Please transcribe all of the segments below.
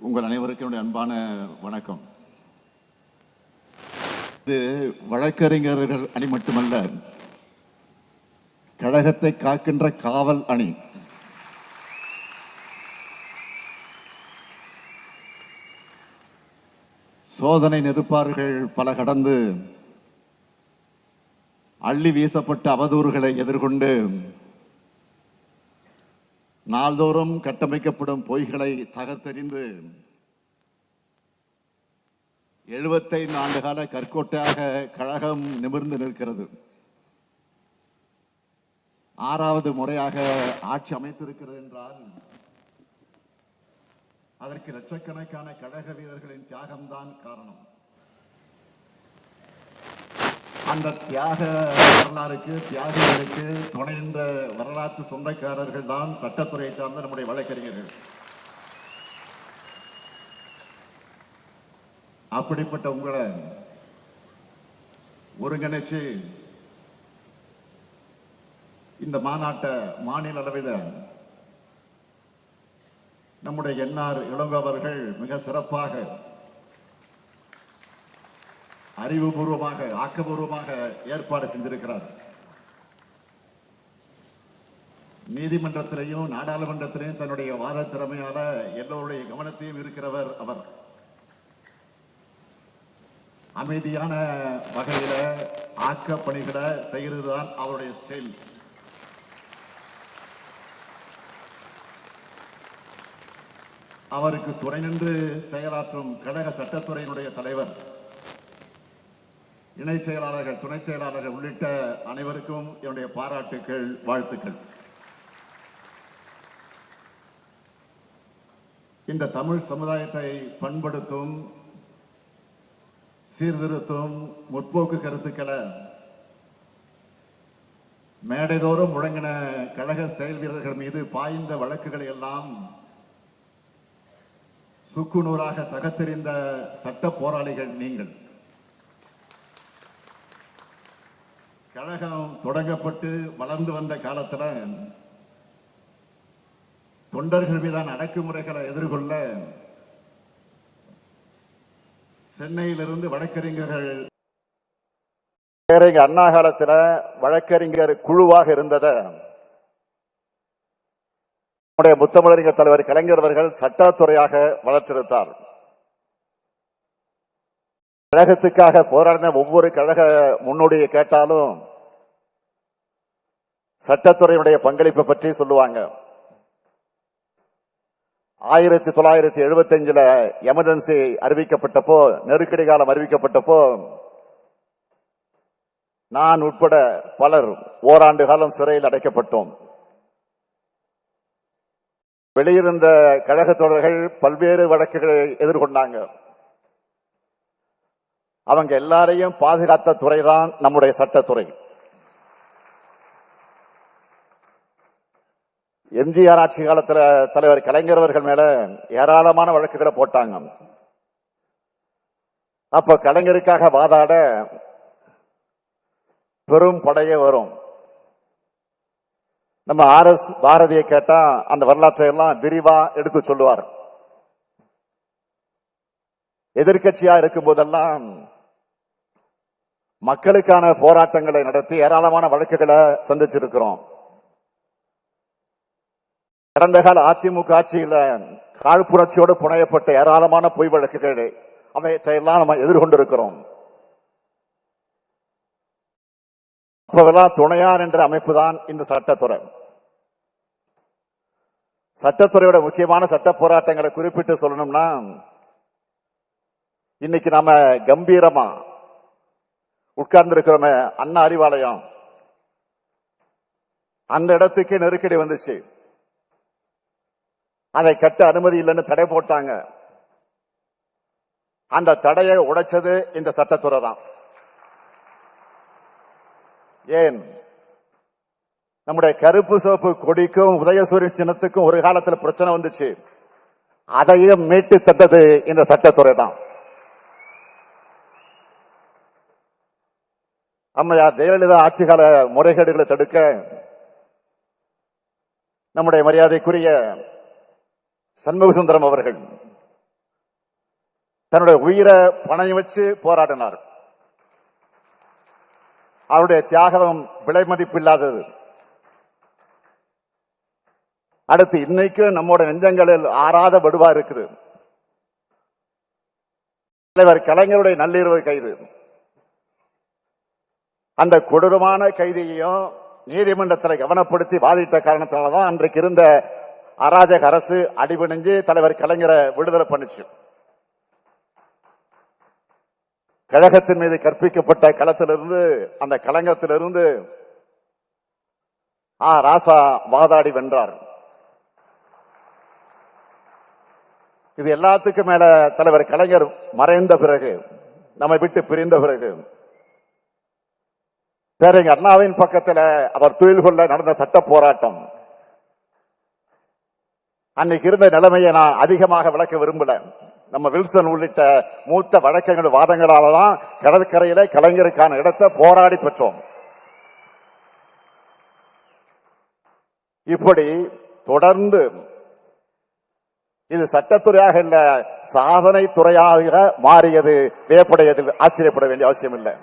உங்கள் அனைவருக்கும் என்னுடைய அன்பான வணக்கம். இது வழக்கறிஞர்கள் அணி மட்டுமல்ல கழகத்தை காக்கின்ற காவல் அணி. சோதனை நெருப்பார்கள் பல கடந்து அள்ளி வீசப்பட்ட அவதூறுகளை எதிர்கொண்டு நாள்தோறும் கட்டமைக்கப்படும் பொய்களை தகர்த்தறிந்து எழுபத்தைந்து ஆண்டுகால கற்கோட்டையாக கழகம் நிமிர்ந்து நிற்கிறது. ஆறாவது முறையாக ஆட்சி அமைத்திருக்கிறது என்றால் அதற்கு லட்சக்கணக்கான கழக வீரர்களின் தியாகம்தான் காரணம். அந்த தியாக வரலாறுக்கு தியாகிகளுக்கு துணைந்த வரலாற்று சொந்தக்காரர்கள் தான் சட்டத்துறையை சார்ந்த நம்முடைய வழக்கறிஞர்கள். அப்படிப்பட்ட உங்களை ஒருங்கிணைச்சு இந்த மாநாட்டை மாநில அளவில் நம்முடைய என்ஆர் இளங்கோவர்கள் மிக சிறப்பாக அறிவுபூர்வமாக ஆக்கபூர்வமாக ஏற்பாடு செஞ்சிருக்கிறார் நீதிமன்றத்திலையும் நாடாளுமன்றத்திலையும் தன்னுடைய வாத திறமையால எல்லோருடைய கவனத்தையும் இருக்கிறவர் அவர். அமைதியான வகையில ஆக்க பணிகளை செய்கிறது தான் அவருடைய ஸ்டைல் அவருக்கு துணை நின்று செயலாற்றும் கழக சட்டத்துறையினுடைய தலைவர். இணை செயலாளர்கள் துணை செயலாளர்கள் உள்ளிட்ட அனைவருக்கும் என்னுடைய பாராட்டுக்கள் வாழ்த்துக்கள். இந்த தமிழ் சமுதாயத்தை பண்படுத்தும் சீர்திருத்தும் முற்போக்கு கருத்துக்களை மேடைதோறும் முழங்கின கழக செயல் வீரர்கள் மீது பாய்ந்த வழக்குகளை எல்லாம் சுக்குநூறாக தகத்தெறிந்த சட்ட போராளிகள் நீங்கள். கழகம் தொடங்கப்பட்டு வளர்ந்து வந்த காலத்துல தொண்டர்கள் மீதான அடக்குமுறைகளை எதிர்கொள்ள சென்னையிலிருந்து வழக்கறிஞர்கள் பேரறிஞர் அண்ணா காலத்தில் வழக்கறிஞர் குழுவாக இருந்தத நம்முடைய முத்தமிழறிஞர் தலைவர் கலைஞர் அவர்கள் சட்டத்துறையாக வளர்த்தெடுத்தார் கழகத்துக்காக போராடின ஒவ்வொரு கழக முன்னோடியை கேட்டாலும் சட்டத்துறையினுடைய பங்களிப்பை பற்றி சொல்லுவாங்க. ஆயிரத்தி தொள்ளாயிரத்தி எழுபத்தஞ்சில் எமர்ஜென்சி அறிவிக்கப்பட்டப்போ நெருக்கடி காலம் அறிவிக்கப்பட்டப்போ நான் உட்பட பலர் ஓராண்டு காலம் சிறையில் அடைக்கப்பட்டோம். வெளியிருந்த கழக தொடர்கள் பல்வேறு வழக்குகளை எதிர்கொண்டாங்க. அவங்க எல்லாரையும் பாதுகாத்த துறைதான் நம்முடைய சட்டத்துறை. எம்ஜிஆர் ஆட்சி காலத்தில் தலைவர் கலைஞர் அவர்கள் மேல ஏராளமான வழக்குகளை போட்டாங்க. அப்ப கலைஞருக்காக வாதாட பெரும் படையே வரும். நம்ம ஆர் எஸ் பாரதியை கேட்டா அந்த வரலாற்றை எல்லாம் விரிவா எடுத்து சொல்லுவார். எதிர்கட்சியா இருக்கும் போதெல்லாம் மக்களுக்கான போராட்டங்களை நடத்தி ஏராளமான வழக்குகளை சந்திச்சிருக்கிறோம். கடந்த கால அதிமுக ஆட்சியில காழ்ப்புணர்ச்சியோடு புனையப்பட்ட ஏராளமான பொய் வழக்குகள் அவையெல்லாம் நம்ம எதிர்கொண்டிருக்கிறோம். அப்பவெல்லாம் துணையார் என்ற அமைப்பு தான் இந்த சட்டத்துறை. சட்டத்துறையோட முக்கியமான சட்ட போராட்டங்களை குறிப்பிட்டு சொல்லணும்னா இன்னைக்கு நாம கம்பீரமா உட்கார்ந்து இருக்கிறோமே அண்ணா அறிவாலயம். அந்த இடத்துக்கு நெருக்கடி வந்துச்சு. அதை கட்ட அனுமதி இல்லைன்னு தடை போட்டாங்க. அந்த தடையை உடைச்சது இந்த சட்டத்துறை தான். ஏன்? நம்முடைய கருப்பு சோப்பு கொடிக்கும் உதயசூரியன் சின்னத்துக்கும் ஒரு காலத்தில் பிரச்சனை வந்துச்சு. அதையும் மீட்டு தந்தது இந்த சட்டத்துறை தான். அம்மையார் ஜெயலலிதா ஆட்சிகால முறைகேடுகளை தடுக்க நம்முடைய மரியாதைக்குரிய சண்முக சுந்தரம் அவர்கள் தன்னுடைய உயிரை பணையம் வச்சு போராடினார். அவருடைய தியாகம் விலை மதிப்பு இல்லாதது. அடுத்து இன்னைக்கும் நம்மோட நெஞ்சங்களில் ஆறாத வடுவா இருக்குது. தலைவர் கலைஞருடைய நள்ளிரவு கைது. அந்த கொடூரமான கைதியையும் நீதிமன்றத்தில் கவனப்படுத்தி வாதிட்ட காரணத்தினாலதான் அன்றைக்கு இருந்த அராஜக அரசு அடிபணிஞ்சு தலைவர் கலைஞரை விடுதலை பண்ணுச்சு. கழகத்தின் மீது கற்பிக்கப்பட்ட களத்திலிருந்து அந்த களங்கத்திலிருந்து ஆ. ராசா வாதாடி வென்றார். இது எல்லாத்துக்கும் மேல தலைவர் கலைஞர் மறைந்த பிறகு நம்மை விட்டு பிரிந்த பிறகு பேரங்க அண்ணாவின் பக்கத்துல அவர் தொழில் கொள்ள நடந்த சட்ட போராட்டம். அன்னைக்கு இருந்த நிலைமையை நான் அதிகமாக விளக்க விரும்பல. நம்ம வில்சன் உள்ளிட்ட மூத்த வழக்கங்கள் வாதங்களால தான் கடற்கரையில கலைஞருக்கான இடத்தை போராடி பெற்றோம். இப்படி தொடர்ந்து இது சட்டத்துறையாக இல்ல சாதனை துறையாக மாறியது வேப்படையதில் ஆச்சரியப்பட வேண்டிய அவசியம் இல்லை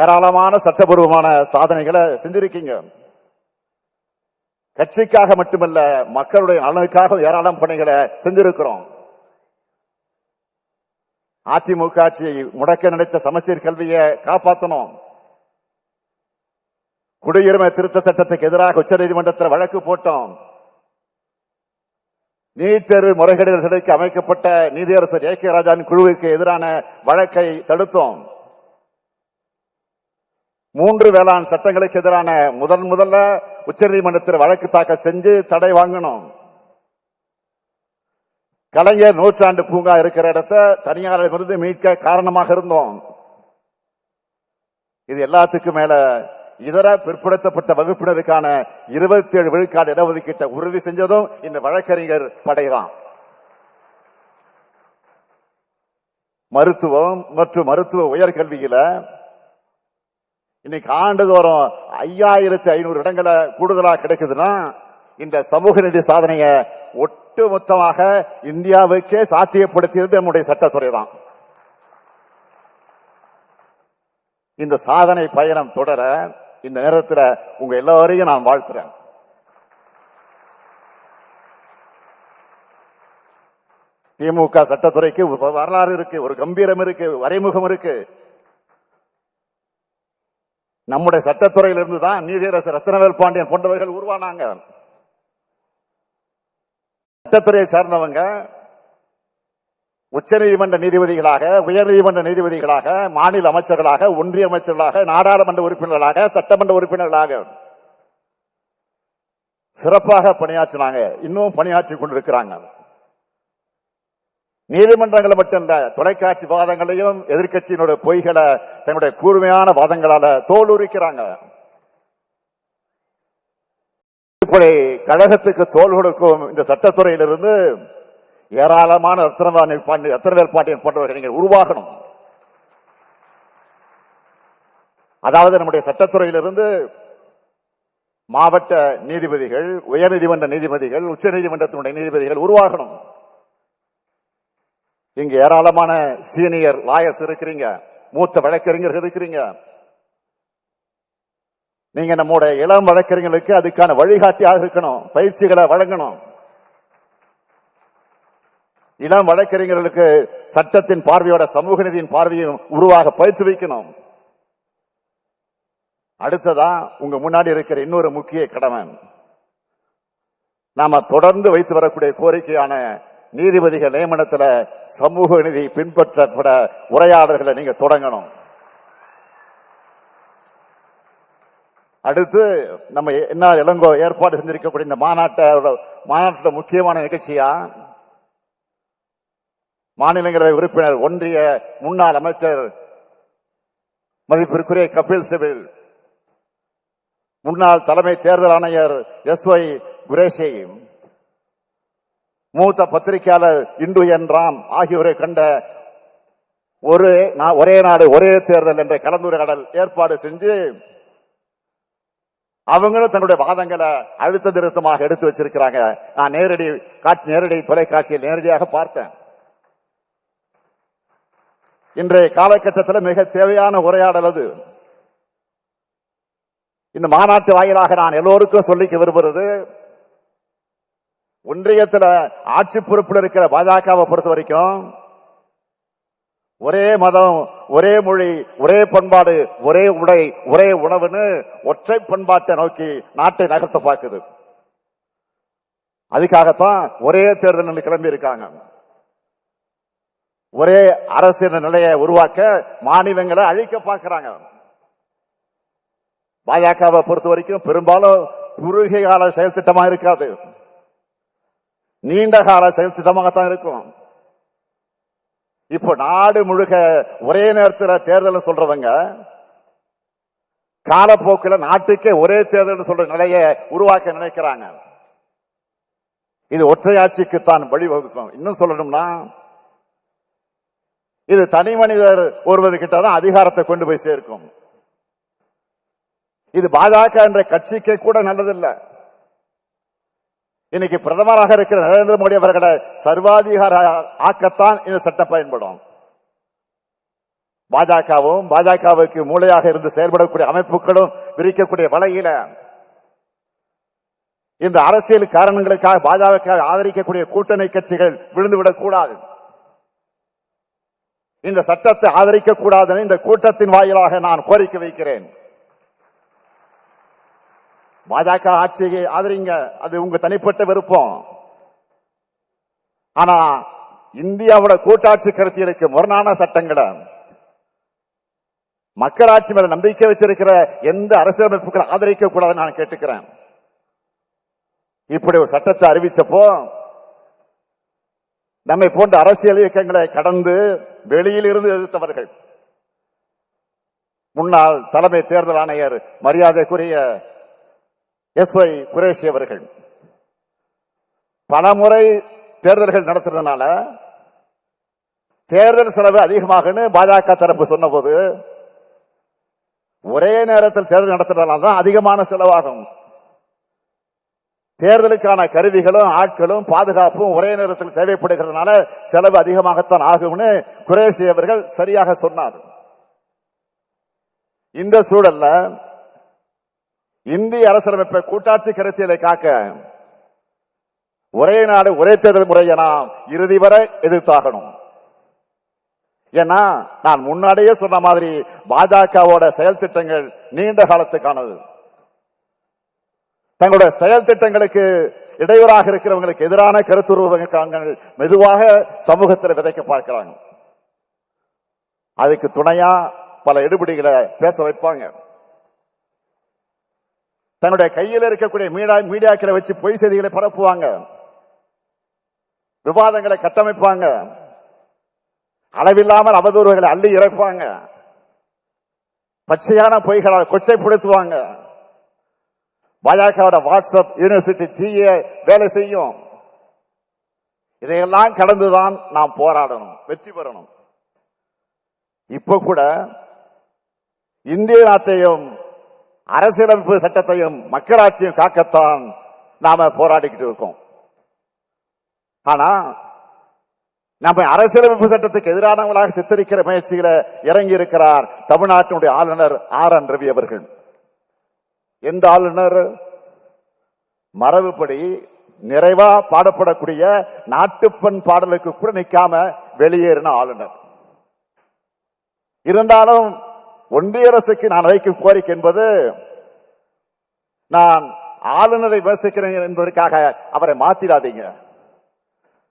ஏராளமான சட்டபூர்வமான சாதனைகளை செஞ்சிருக்கீங்க. கட்சிக்காக மட்டுமல்ல மக்களுடைய நலனுக்காக ஏராளம் பணிகளை செஞ்சிருக்கிறோம். அதிமுக ஆட்சியை முடக்க நினைச்ச சமச்சீர் கல்வியை காப்பாற்றணும் குடியுரிமை திருத்த சட்டத்துக்கு எதிராக உச்சநீதிமன்றத்தில் வழக்கு போட்டோம். நீட் தேர்வு முறைகேடுகளுக்கு அமைக்கப்பட்ட நீதியரசர் ஏ கே ராஜாவின் குழுவுக்கு எதிரான வழக்கை தடுத்தோம். மூன்று வேளாண் சட்டங்களுக்கு எதிரான முதன் முதல்ல உச்சநீதிமன்றத்தில் வழக்கு தாக்கல் செஞ்சு தடை வாங்கணும். கலைஞர் நூற்றாண்டு பூங்கா இருக்கிற இடத்த தனியாரிடமிருந்து மீட்க காரணமாக இருந்தோம். இது எல்லாத்துக்கும் மேல இதர பிற்படுத்தப்பட்ட வகுப்பினருக்கான இருபத்தி ஏழு விழுக்காடு இடஒதுக்கீட்டை உறுதி செஞ்சதும் இந்த வழக்கறிஞர் படைதான். மருத்துவம் மற்றும் மருத்துவ உயர்கல்வியில இன்னைக்கு ஆண்டுதோறும் ஐயாயிரத்தி ஐநூறு இடங்களை கூடுதலாக கிடைக்குதுன்னா இந்த சமூக நிதி சாதனையை ஒட்டு மொத்தமாக இந்தியாவுக்கே சாத்தியப்படுத்தியது நம்முடைய சட்டத்துறை தான். இந்த சாதனை பயணம் தொடர இந்த நேரத்தில் உங்க எல்லாரையும் நான் வாழ்த்துறேன். திமுக சட்டத்துறைக்கு ஒரு வரலாறு இருக்கு ஒரு கம்பீரம் இருக்கு வரைமுகம் இருக்கு. நம்முடைய சட்டத்துறையிலிருந்து தான் நீதியரசர் ரத்னவேல் பாண்டியன் போன்றவர்கள் உருவானாங்க. சட்டத்துறையை சேர்ந்தவங்க உச்சநீதிமன்ற நீதிபதிகளாக உயர்நீதிமன்ற நீதிபதிகளாக மாநில அமைச்சர்களாக ஒன்றிய அமைச்சர்களாக நாடாளுமன்ற உறுப்பினர்களாக சட்டமன்ற உறுப்பினர்களாக சிறப்பாக பணியாற்றினாங்க. இன்னும் பணியாற்றி கொண்டிருக்கிறாங்க. நீதிமன்றங்களை மட்டும் தொலைக்காட்சி வாதங்களையும் எதிர்க்கட்சியினுடைய பொய்களை தன்னுடைய கூர்மையான வாதங்களால தோலுரிக்கிறாங்க. இப்படி கழகத்துக்கு தோல் கொடுக்கும் இந்த சட்டத்துறையிலிருந்து ஏராளமான ரத்தனவாணி பாண்டி ரத்னவேல் பாண்டியன் போன்றவர்கள் நீங்கள் உருவாகணும். அதாவது நம்முடைய சட்டத்துறையிலிருந்து மாவட்ட நீதிபதிகள் உயர்நீதிமன்ற நீதிபதிகள் உச்ச நீதிமன்றத்தினுடைய நீதிபதிகள் உருவாகணும். இங்க ஏராளமான சீனியர் லாயர்ஸ் இருக்கிறீங்க. மூத்த வழக்கறிஞர்கள் இருக்கிறீங்க. நீங்க நம்முடைய இளம் வழக்கறிஞர்களுக்கு அதுக்கான வழிகாட்டியாக இருக்கணும். பயிற்சிகளை வழங்கணும். இளம் வழக்கறிஞர்களுக்கு சட்டத்தின் பார்வையோட சமூக நீதியின் பார்வையும் உருவாக பயிற்சி வைக்கணும். அடுத்ததா உங்க முன்னாடி இருக்கிற இன்னொரு முக்கிய கடமை. நாம தொடர்ந்து வைத்து வரக்கூடிய கோரிக்கையான நீதிபதிகள் நியமனத்தில் சமூக நீதி பின்பற்றப்பட உரையாடல்களை நீங்கள் தொடங்கணும். அடுத்து நம்ம என்ன இளங்கோ ஏற்பாடு செஞ்சிருக்கக்கூடிய இந்த மாநாட்டை மாநாட்டில் முக்கியமான நிகழ்ச்சியா? மாநிலங்களவை உறுப்பினர் ஒன்றிய முன்னாள் அமைச்சர் மதிப்பிற்குரிய கபில் சிபில் முன்னாள் தலைமை தேர்தல் ஆணையர் எஸ் ஒய் குரேஷையும் மூத்த பத்திரிகையாளர் இந்து என் ராம் ஆகியோரை கண்ட ஒரு ஒரே நாடு ஒரே தேர்தல் என்ற கலந்துரையாடல் ஏற்பாடு செஞ்சு அவங்களும் தன்னுடைய வாதங்களை அழுத்த திருத்தமாக எடுத்து வச்சிருக்கிறாங்க. நான் நேரடி காட்சி நேரடி தொலைக்காட்சியில் நேரடியாக பார்த்தேன். இன்றைய காலகட்டத்தில் மிக தேவையான உரையாடல் அது. இந்த மாநாட்டு வாயிலாக நான் எல்லோருக்கும் சொல்லிக்க விரும்புகிறது ஒன்றியத்தில் ஆட்சி பொறுப்பில் இருக்கிற பாஜகவை பொறுத்த வரைக்கும் ஒரே மதம் ஒரே மொழி ஒரே பண்பாடு ஒரே உடை ஒரே உணவுன்னு ஒற்றை பண்பாட்டை நோக்கி நாட்டை நகர்த்த பார்க்குது. அதுக்காகத்தான் ஒரே தேர்தல் கிளம்பி இருக்காங்க. ஒரே அரசியல் நிலையை உருவாக்க மாநிலங்களை அழிக்க பார்க்கிறாங்க. பாஜகவை பொறுத்த வரைக்கும் பெரும்பாலும் குறுகிய கால செயல் திட்டமா இருக்காது. நீண்ட கால செயல் திட்டமாகத்தான் இருக்கும். இப்போ நாடு முழுக்க ஒரே நேரத்தில் தேர்தல் சொல்றவங்க காலப்போக்கில் நாட்டுக்கே ஒரே தேர்தல் சொல்ற நிலையை உருவாக்க நினைக்கிறாங்க. இது ஒற்றையாட்சிக்கு தான் வழிவகுக்கும். இன்னும் சொல்லணும்னா இது தனி மனிதர் ஒருவர் கிட்ட தான் அதிகாரத்தை கொண்டு போய் சேர்க்கும். இது பாஜக என்ற கட்சிக்கு கூட நல்லதில்லை. இன்னைக்கு பிரதமராக இருக்கிற நரேந்திர மோடி அவர்களை சர்வாதிகார ஆக்கத்தான் இந்த சட்டம் பயன்படும். பாஜகவும் பாஜகவுக்கு மூளையாக இருந்து செயல்படக்கூடிய அமைப்புகளும் விரிக்கக்கூடிய வலையில இந்த அரசியல் காரணங்களுக்காக பாஜக ஆதரிக்கக்கூடிய கூட்டணி கட்சிகள் விழுந்துவிடக் கூடாது. இந்த சட்டத்தை ஆதரிக்க கூடாதுன்னு இந்த கூட்டத்தின் வாயிலாக நான் கோரிக்கை வைக்கிறேன். பாஜக ஆட்சியை ஆதரிங்க. அது உங்க தனிப்பட்ட விருப்பம். ஆனா இந்தியாவோட கூட்டாட்சி கருத்தியலுக்கு முரணான சட்டங்களை மக்களாட்சி மேல நம்பிக்கை வச்சிருக்கிற எந்த அரசியலமைப்புகளை ஆதரிக்க கூடாதுன்னு நான் கேட்டுக்கிறேன். இப்படி ஒரு சட்டத்தை அறிவிச்சப்போ நம்மை போன்ற அரசியல் இயக்கங்களை கடந்து வெளியில் இருந்து எதிர்த்தவர்கள். முன்னாள் தலைமை தேர்தல் ஆணையர் மரியாதைக்குரிய எஸ் ஒய் குரேஷி அவர்கள். பலமுறை தேர்தல்கள் நடத்துறதுனால தேர்தல் செலவு அதிகமாகுன்னு பாஜக தரப்பு சொன்னபோது ஒரே நேரத்தில் தேர்தல் நடத்துறதுனால தான் அதிகமான செலவாகும். தேர்தலுக்கான கருவிகளும் ஆட்களும் பாதுகாப்பும் ஒரே நேரத்தில் தேவைப்படுகிறதுனால செலவு அதிகமாகத்தான் ஆகும்னு குரேஷி அவர்கள் சரியாக சொன்னார். இந்த சூழல்ல இந்திய அரசியலமைப்பை கூட்டாட்சி கருத்தியலை காக்க ஒரே நாடு ஒரே தேர்தல் முறையை நாம் இறுதி வரை எதிர்த்தாகணும். ஏன்னா நான் முன்னாடியே சொன்ன மாதிரி பாஜகவோட செயல் திட்டங்கள் நீண்ட காலத்துக்கானது. தங்களுடைய செயல் திட்டங்களுக்கு இடையூறாக இருக்கிறவங்களுக்கு எதிரான கருத்துருவங்கள் மெதுவாக சமூகத்தில் விதைக்க பார்க்கிறாங்க. அதுக்கு துணையா பல எடுபடிகளை பேச வைப்பாங்க. தன்னுடைய கையில் இருக்கக்கூடிய மீடியா மீடியாக்களை வச்சு பொய் செய்திகளை பரப்புவாங்க. விவாதங்களை கட்டமைப்பாங்க. அளவில்லாமல் அவதூறுகளை அள்ளி இறைப்பாங்க. பச்சையான பொய்களால் கொச்சைப்படுத்துவாங்க. பாஜகவோட வாட்ஸ்அப் யூனிவர்சிட்டி தீய வேலை செய்யும். இதையெல்லாம் கடந்துதான் நாம் போராடணும் வெற்றி பெறணும். இப்ப கூட இந்திய நாட்டையும் அரசியலமைப்பு சட்டத்தையும் மக்களாட்சியும் காக்கத்தான் நாம போராடிக்கிட்டு இருக்கோம். ஆனா நம்ம அரசியலமைப்பு சட்டத்துக்கு எதிரானவங்களாக சித்தரிக்கிற முயற்சிகளை இறங்கி இருக்கிறார் தமிழ்நாட்டினுடைய ஆளுநர் ஆர் என் ரவி அவர்கள். எந்த ஆளுநர்? மரபுப்படி நிறைவா பாடப்படக்கூடிய நாட்டுப்பெண் பாடலுக்கு கூட நிற்காம வெளியேறின ஆளுநர். இருந்தாலும் ஒன்றிய அரசுக்கு நான் வைக்கும் கோரிக்கை என்பது நான் ஆளுநரை விமர்சிக்கிறேன் என்பதற்காக அவரை மாத்திடாதீங்க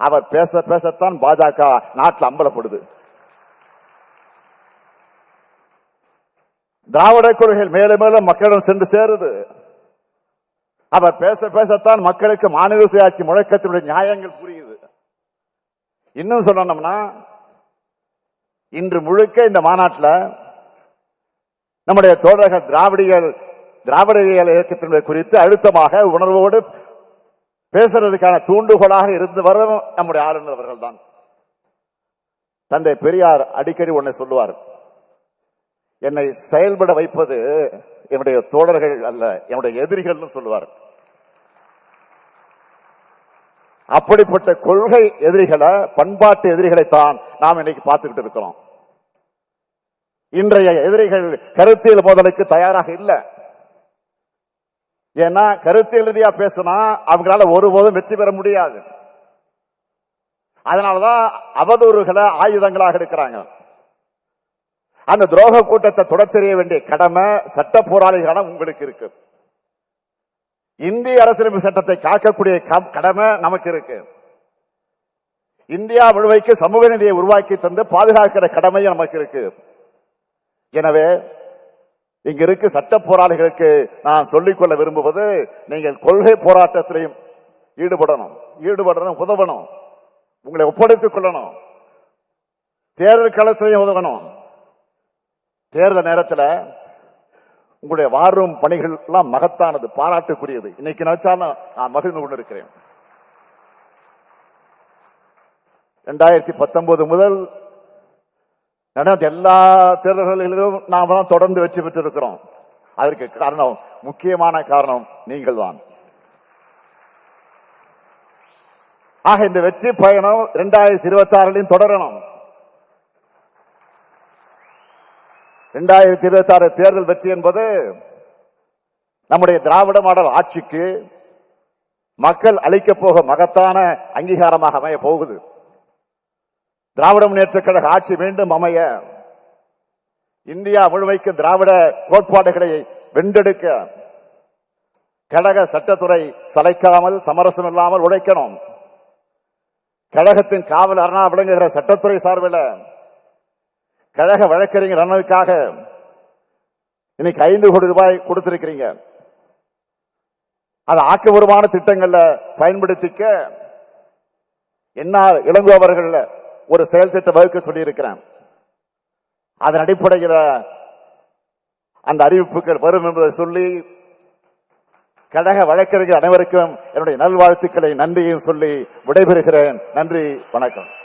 அவர் பேச பேசத்தான் பாஜக நாட்டில் அம்பலப்படுது. திராவிட கொள்கைகள் மேலும் மேலும் மக்களிடம் சென்று சேருது. அவர் பேச பேசத்தான் மக்களுக்கு மாநில சுயாட்சி முழக்கத்தினுடைய நியாயங்கள் புரியுது. இன்னும் சொல்லணும்னா இன்று முழுக்க இந்த மாநாட்டில் நம்முடைய தோழர்கள் திராவிடிகள் திராவிடவியல் இயக்கத்தினுடைய குறித்து அழுத்தமாக உணர்வோடு பேசுறதுக்கான தூண்டுகோலாக இருந்து வரவும் நம்முடைய ஆளுநர் அவர்கள் தான் தந்தை பெரியார் அடிக்கடி உன்னை சொல்லுவார் என்னை செயல்பட வைப்பது என்னுடைய தோழர்கள் அல்ல என்னுடைய எதிரிகள்னு சொல்லுவார். அப்படிப்பட்ட கொள்கை எதிரிகளை பண்பாட்டு எதிரிகளை தான் நாம் இன்னைக்கு பார்த்துக்கிட்டு இருக்கிறோம். இன்றைய எதிரிகள் கருத்தியல் மோதலுக்கு தயாராக இல்லை. ஏன்னா கருத்தியல் ரீதியா பேசினா அவங்களால ஒருபோதும் வெற்றி பெற முடியாது. அதனாலதான் அவதூறுகளை ஆயுதங்களாக எடுக்கிறாங்க. அந்த துரோக கூட்டத்தை தொடத்தெறிய வேண்டிய கடமை சட்ட போராளிகளான உங்களுக்கு இருக்கு. இந்திய அரசியலமைப்பு சட்டத்தை காக்கக்கூடிய க- கடமை நமக்கு இருக்கு. இந்தியா முழுமைக்கு சமூக நிதியை உருவாக்கி தந்து பாதுகாக்கிற கடமையும் நமக்கு இருக்கு. எனவே இங்க இருக்கு சட்ட போராளிகளுக்கு நான் சொல்லிக்கொள்ள விரும்புவது நீங்கள் கொள்கை போராட்டத்திலையும் ஈடுபடணும். ஈடுபடணும் உதவணும். உங்களை ஒப்படைத்துக் கொள்ளணும். தேர்தல் களத்திலையும் உதவணும். தேர்தல் நேரத்தில் உங்களுடைய வாரும் பணிகள் எல்லாம் மகத்தானது பாராட்டுக்குரியது. இன்னைக்கு நினைச்சாலும் நான் மகிழ்ந்து கொண்டிருக்கிறேன். ரெண்டாயிரத்தி பத்தொன்பது முதல் நடந்த எல்லா தேர்தல்களிலும் நாம் தான் தொடர்ந்து வெற்றி பெற்றிருக்கிறோம். அதற்கு காரணம் முக்கியமான காரணம் நீங்கள் தான் ஆக இந்த வெற்றி பயணம் இரண்டாயிரத்தி இருபத்தி ஆறுலையும் தொடரணும். இரண்டாயிரத்தி இருபத்தி ஆறு தேர்தல் வெற்றி என்பது நம்முடைய திராவிட மாடல் ஆட்சிக்கு மக்கள் அளிக்க போக மகத்தான அங்கீகாரமாக அமைய போகுது. திராவிட முன்னேற்ற கழக ஆட்சி மீண்டும் அமைய இந்தியா முழுமைக்கு திராவிட கோட்பாடுகளை வென்றெடுக்க கழக சட்டத்துறை சளைக்காமல் சமரசம் இல்லாமல் உழைக்கணும். கழகத்தின் காவல் அரணா விளங்குகிற சட்டத்துறை சார்பில் கழக வழக்கறிஞர் அண்ணனுக்காக இன்னைக்கு ஐந்து கோடி ரூபாய் கொடுத்திருக்கிறீங்க. அது ஆக்கபூர்வமான திட்டங்களில் பயன்படுத்திக்க என்ஆர் இளங்குபவர்கள் ஒரு செயல் திட்டம் வகுக்க சொல்லியிருக்கிறேன். அதன் அடிப்படையில் அந்த அறிவிப்புகள் வரும் என்பதை சொல்லி கழக வழக்கறிஞர் அனைவருக்கும் என்னுடைய நல்வாழ்த்துக்களை நன்றியும் சொல்லி விடைபெறுகிறேன். நன்றி வணக்கம்.